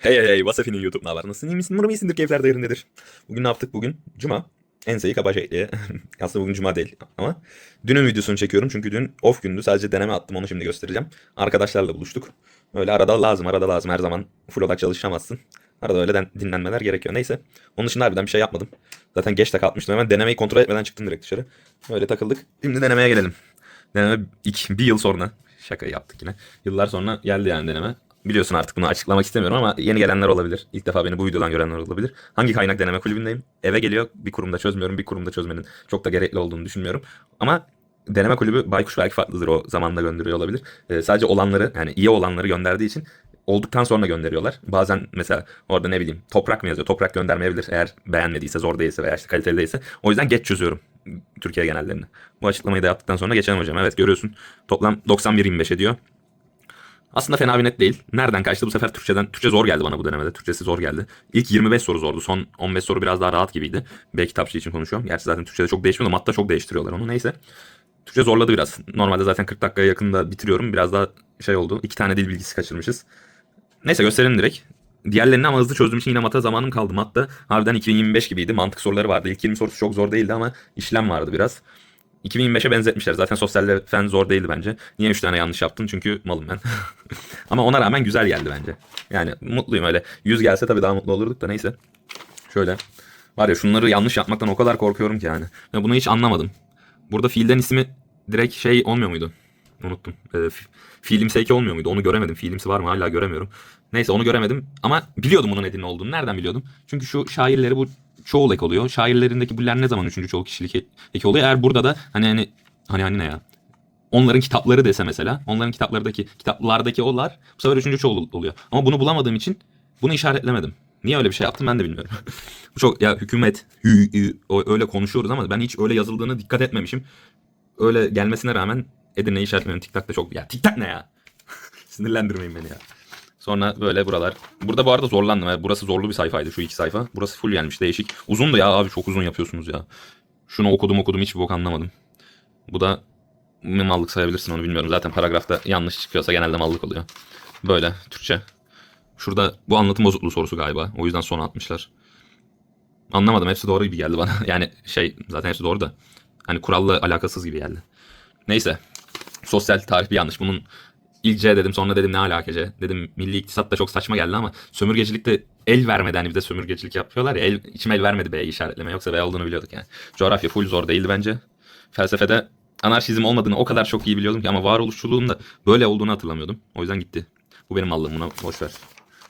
Hey hey hey Vasafi'nin YouTube haber? Nasılsın iyi misin? Umarım iyisindir keyifler de yerindedir. Bugün ne yaptık bugün? Cuma. Enseyi kaba şekli. Aslında bugün cuma değil ama dünün videosunu çekiyorum çünkü dün off gündü sadece deneme attım onu şimdi göstereceğim. Arkadaşlarla buluştuk. Öyle arada lazım arada lazım her zaman full olarak çalışamazsın. Arada öyle dinlenmeler gerekiyor. Neyse. Onun dışında harbiden bir şey yapmadım. Zaten geç de kalkmıştım. Hemen denemeyi kontrol etmeden çıktım direkt dışarı. Öyle takıldık. Şimdi denemeye gelelim. Deneme iki, bir yıl sonra. Şaka yaptık yine. Yıllar sonra geldi yani deneme. Biliyorsun artık bunu açıklamak istemiyorum ama yeni gelenler olabilir. İlk defa beni bu videodan görenler olabilir. Hangi kaynak deneme kulübündeyim? Eve geliyor bir kurumda çözmüyorum. Bir kurumda çözmenin çok da gerekli olduğunu düşünmüyorum. Ama deneme kulübü Baykuş belki farklıdır o zamanda gönderiyor olabilir. Ee, sadece olanları yani iyi olanları gönderdiği için olduktan sonra gönderiyorlar. Bazen mesela orada ne bileyim toprak mı yazıyor? Toprak göndermeyebilir eğer beğenmediyse, zor değilse veya işte kaliteli değilse. O yüzden geç çözüyorum Türkiye genellerini. Bu açıklamayı da yaptıktan sonra geçelim hocam. Evet görüyorsun toplam 91-25 ediyor. Aslında fena bir net değil. Nereden kaçtı bu sefer Türkçeden? Türkçe zor geldi bana bu denemede. Türkçesi zor geldi. İlk 25 soru zordu. Son 15 soru biraz daha rahat gibiydi. B kitapçı için konuşuyorum. Gerçi zaten Türkçe'de çok değişmiyor matta çok değiştiriyorlar onu. Neyse. Türkçe zorladı biraz. Normalde zaten 40 dakikaya yakında bitiriyorum. Biraz daha şey oldu. İki tane dil bilgisi kaçırmışız. Neyse gösterelim direkt. Diğerlerini ama hızlı çözdüğüm için yine mata zamanım kaldı. Matta harbiden 2025 gibiydi. Mantık soruları vardı. İlk 20 sorusu çok zor değildi ama işlem vardı biraz. 2025'e benzetmişler. Zaten sosyal fen zor değildi bence. Niye 3 tane yanlış yaptın? Çünkü malım ben. Ama ona rağmen güzel geldi bence. Yani mutluyum öyle. 100 gelse tabii daha mutlu olurduk da neyse. Şöyle. Var ya şunları yanlış yapmaktan o kadar korkuyorum ki yani. Ve bunu hiç anlamadım. Burada fiilden ismi direkt şey olmuyor muydu? Unuttum. Ee, fi- fiilimsi olmuyor muydu? Onu göremedim. Fiilimsi var mı? Hala göremiyorum. Neyse onu göremedim. Ama biliyordum bunun nedeni olduğunu. Nereden biliyordum? Çünkü şu şairleri bu çoğul ek oluyor. Şairlerindeki buller ne zaman üçüncü çoğul kişilik e- eki oluyor? Eğer burada da hani hani hani hani ne ya? Onların kitapları dese mesela. Onların kitaplardaki kitaplardaki olar bu sefer üçüncü çoğul oluyor. Ama bunu bulamadığım için bunu işaretlemedim. Niye öyle bir şey yaptım ben de bilmiyorum. bu çok ya hükümet hü, hü, öyle konuşuyoruz ama ben hiç öyle yazıldığını dikkat etmemişim. Öyle gelmesine rağmen Edirne'yi işaretlemedim. TikTok da çok ya TikTok ne ya? Sinirlendirmeyin beni ya. Sonra böyle buralar. Burada bu arada zorlandım. Burası zorlu bir sayfaydı şu iki sayfa. Burası full gelmiş değişik. Uzun da ya abi çok uzun yapıyorsunuz ya. Şunu okudum okudum hiçbir bok anlamadım. Bu da mallık sayabilirsin onu bilmiyorum. Zaten paragrafta yanlış çıkıyorsa genelde mallık oluyor. Böyle Türkçe. Şurada bu anlatım bozukluğu sorusu galiba. O yüzden sona atmışlar. Anlamadım. Hepsi doğru gibi geldi bana. Yani şey zaten hepsi doğru da. Hani kuralla alakasız gibi geldi. Neyse. Sosyal tarih bir yanlış. Bunun ilk C dedim sonra dedim ne alaka C? Dedim milli iktisat da çok saçma geldi ama sömürgecilikte el vermeden hani bir de sömürgecilik yapıyorlar ya. El, içim el vermedi B'yi işaretleme. Yoksa B olduğunu biliyorduk yani. Coğrafya full zor değildi bence. Felsefede anarşizm olmadığını o kadar çok iyi biliyordum ki ama varoluşçuluğun da böyle olduğunu hatırlamıyordum. O yüzden gitti. Bu benim mallığım buna boş ver.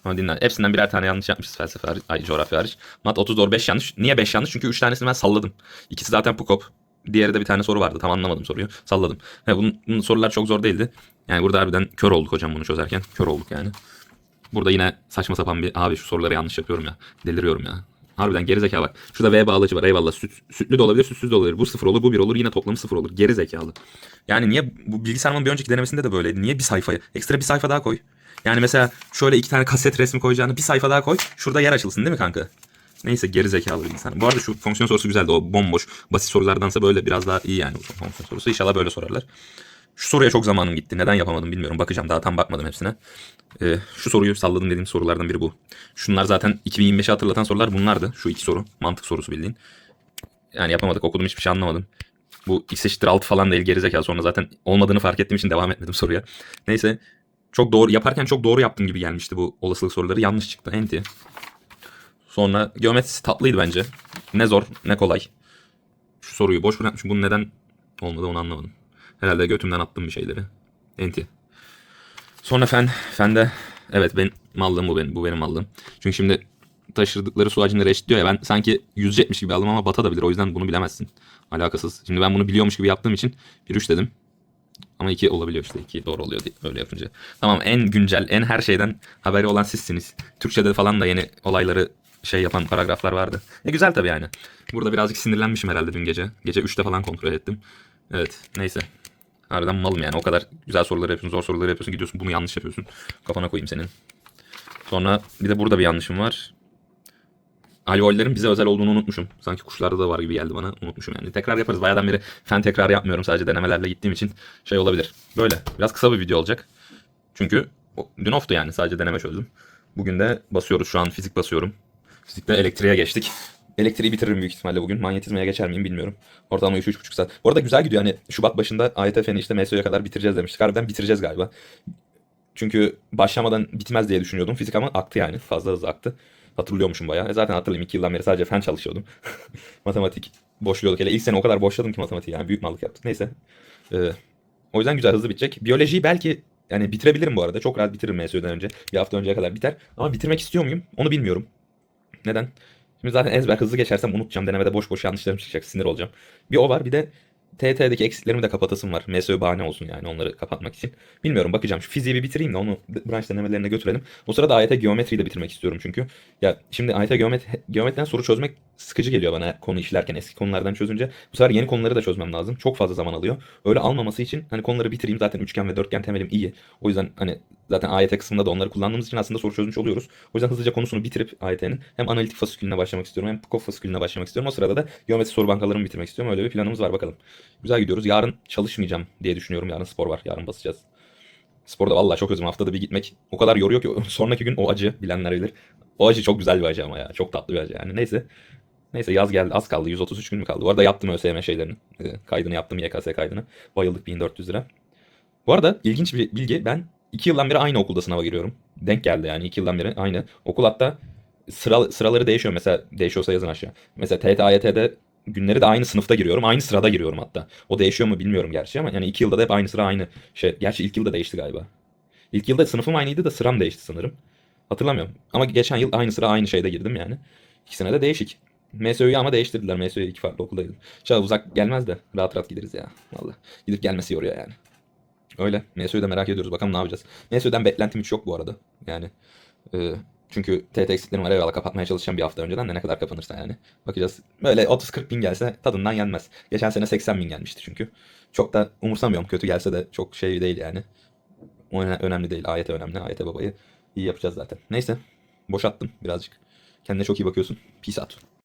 Ama dinle. Hepsinden birer tane yanlış yapmışız felsefe hariç, ay coğrafya hariç. Mat 30 doğru 5 yanlış. Niye 5 yanlış? Çünkü 3 tanesini ben salladım. İkisi zaten Pukop. Diğeri de bir tane soru vardı. Tam anlamadım soruyu. Salladım. Ve bunun, bunun sorular çok zor değildi. Yani burada harbiden kör olduk hocam bunu çözerken. Kör olduk yani. Burada yine saçma sapan bir abi şu soruları yanlış yapıyorum ya. Deliriyorum ya. Harbiden gerizekalı bak. Şurada V bağlacı var eyvallah. Süt, sütlü de olabilir sütsüz de olabilir. Bu sıfır olur bu bir olur yine toplamı sıfır olur. Gerizekalı. Yani niye bu bilgisayarın bir önceki denemesinde de böyleydi. Niye bir sayfayı ekstra bir sayfa daha koy. Yani mesela şöyle iki tane kaset resmi koyacağını bir sayfa daha koy. Şurada yer açılsın değil mi kanka? Neyse geri zekalı bir insan. Bu arada şu fonksiyon sorusu güzeldi. O bomboş basit sorulardansa böyle biraz daha iyi yani fonksiyon sorusu. İnşallah böyle sorarlar. Şu soruya çok zamanım gitti. Neden yapamadım bilmiyorum. Bakacağım. Daha tam bakmadım hepsine. Ee, şu soruyu salladım dediğim sorulardan biri bu. Şunlar zaten 2025'i hatırlatan sorular bunlardı. Şu iki soru. Mantık sorusu bildiğin. Yani yapamadık. Okudum hiçbir şey anlamadım. Bu x eşittir 6 falan değil gerizekalı. Sonra zaten olmadığını fark ettiğim için devam etmedim soruya. Neyse. Çok doğru yaparken çok doğru yaptım gibi gelmişti bu olasılık soruları. Yanlış çıktı. Enti. Sonra geometrisi tatlıydı bence. Ne zor ne kolay. Şu soruyu boş bırakmışım. Bunun neden olmadı onu anlamadım. Herhalde götümden attım bir şeyleri. Enti. Sonra fen. Fende evet ben mallığım bu benim. Bu benim mallığım. Çünkü şimdi taşırdıkları su hacimleri eşitliyor ya. Ben sanki yüzecekmiş gibi aldım ama batabilir. O yüzden bunu bilemezsin. Alakasız. Şimdi ben bunu biliyormuş gibi yaptığım için bir üç dedim. Ama iki olabiliyor işte. iki doğru oluyor diye- öyle yapınca. Tamam en güncel, en her şeyden haberi olan sizsiniz. Türkçe'de falan da yeni olayları şey yapan paragraflar vardı. E güzel tabii yani. Burada birazcık sinirlenmişim herhalde dün gece. Gece 3'te falan kontrol ettim. Evet neyse. Harbiden malım yani. O kadar güzel soruları yapıyorsun, zor soruları yapıyorsun. Gidiyorsun bunu yanlış yapıyorsun. Kafana koyayım senin. Sonra bir de burada bir yanlışım var. Alveollerin bize özel olduğunu unutmuşum. Sanki kuşlarda da var gibi geldi bana. Unutmuşum yani. Tekrar yaparız. Bayağıdan beri fen tekrar yapmıyorum. Sadece denemelerle gittiğim için şey olabilir. Böyle. Biraz kısa bir video olacak. Çünkü dün off'tu yani. Sadece deneme çözdüm. Bugün de basıyoruz şu an fizik basıyorum. Fizikte elektriğe geçtik. Elektriği bitiririm büyük ihtimalle bugün. Manyetizmaya geçer miyim bilmiyorum. Ortalama 3-3,5 saat. Bu arada güzel gidiyor hani Şubat başında AYTF'ni işte MSO'ya kadar bitireceğiz demiştik. Harbiden bitireceğiz galiba. Çünkü başlamadan bitmez diye düşünüyordum. Fizik ama aktı yani. Fazla hızlı aktı. Hatırlıyormuşum bayağı. E zaten hatırlayayım 2 yıldan beri sadece fen çalışıyordum. Matematik boşluyorduk. Hele ilk sene o kadar boşladım ki matematiği yani. Büyük mallık yaptık. Neyse. Ee, o yüzden güzel hızlı bitecek. Biyolojiyi belki yani bitirebilirim bu arada. Çok rahat bitiririm MSÖ'den önce. Bir hafta önceye kadar biter. Ama bitirmek istiyor muyum? Onu bilmiyorum. Neden? Şimdi zaten ezber hızlı geçersem unutacağım. Denemede boş boş yanlışlarım çıkacak. Sinir olacağım. Bir o var. Bir de TT'deki eksiklerimi de kapatasım var. MSÖ bahane olsun yani onları kapatmak için. Bilmiyorum bakacağım. Şu fiziği bir bitireyim de onu branş denemelerine götürelim. O sırada AYT geometriyi de bitirmek istiyorum çünkü. Ya şimdi AYT geometri, geometriden soru çözmek sıkıcı geliyor bana konu işlerken. Eski konulardan çözünce bu sefer yeni konuları da çözmem lazım. Çok fazla zaman alıyor. Öyle almaması için hani konuları bitireyim. Zaten üçgen ve dörtgen temelim iyi. O yüzden hani zaten AYT kısmında da onları kullandığımız için aslında soru çözmüş oluyoruz. O yüzden hızlıca konusunu bitirip AYT'nin hem analitik fasikülüne başlamak istiyorum hem PKOF fasikülüne başlamak istiyorum. O sırada da geometri soru bankalarımı bitirmek istiyorum. Öyle bir planımız var bakalım. Güzel gidiyoruz. Yarın çalışmayacağım diye düşünüyorum. Yarın spor var. Yarın basacağız. Sporda vallahi çok özüm. Haftada bir gitmek o kadar yoruyor ki sonraki gün o acı bilenler bilir. O acı çok güzel bir acı ama ya. Çok tatlı bir acı yani. Neyse. Neyse yaz geldi. Az kaldı. 133 gün mü kaldı? Bu arada yaptım ÖSYM şeylerini. Ee, Kaydını yaptım. YKS kaydını. Bayıldık 1400 lira. Bu arada ilginç bir bilgi. Ben 2 yıldan beri aynı okulda sınava giriyorum. Denk geldi yani 2 yıldan beri aynı. Okul hatta sıra, sıraları değişiyor. Mesela değişiyorsa yazın aşağı. Mesela TYT, AYT'de günleri de aynı sınıfta giriyorum. Aynı sırada giriyorum hatta. O değişiyor mu bilmiyorum gerçi ama yani 2 yılda da hep aynı sıra aynı şey. Gerçi ilk yılda değişti galiba. İlk yılda sınıfım aynıydı da sıram değişti sanırım. Hatırlamıyorum. Ama geçen yıl aynı sıra aynı şeyde girdim yani. İkisine de değişik. MSÖ'yü ama değiştirdiler. MSÖ'yü iki farklı okuldaydım. İnşallah uzak gelmez de rahat rahat gideriz ya. Vallahi. Gidip gelmesi yoruyor yani. Öyle. MSÖ'yü de merak ediyoruz. Bakalım ne yapacağız. MSÖ'den beklentim hiç yok bu arada. Yani e, çünkü TT eksiklerim var. Eyvallah kapatmaya çalışacağım bir hafta önceden de ne kadar kapanırsa yani. Bakacağız. Böyle 30-40 bin gelse tadından yenmez. Geçen sene 80 bin gelmişti çünkü. Çok da umursamıyorum. Kötü gelse de çok şey değil yani. O öne- önemli değil. AYT önemli. AYT babayı iyi yapacağız zaten. Neyse. Boşalttım birazcık. Kendine çok iyi bakıyorsun. Peace out.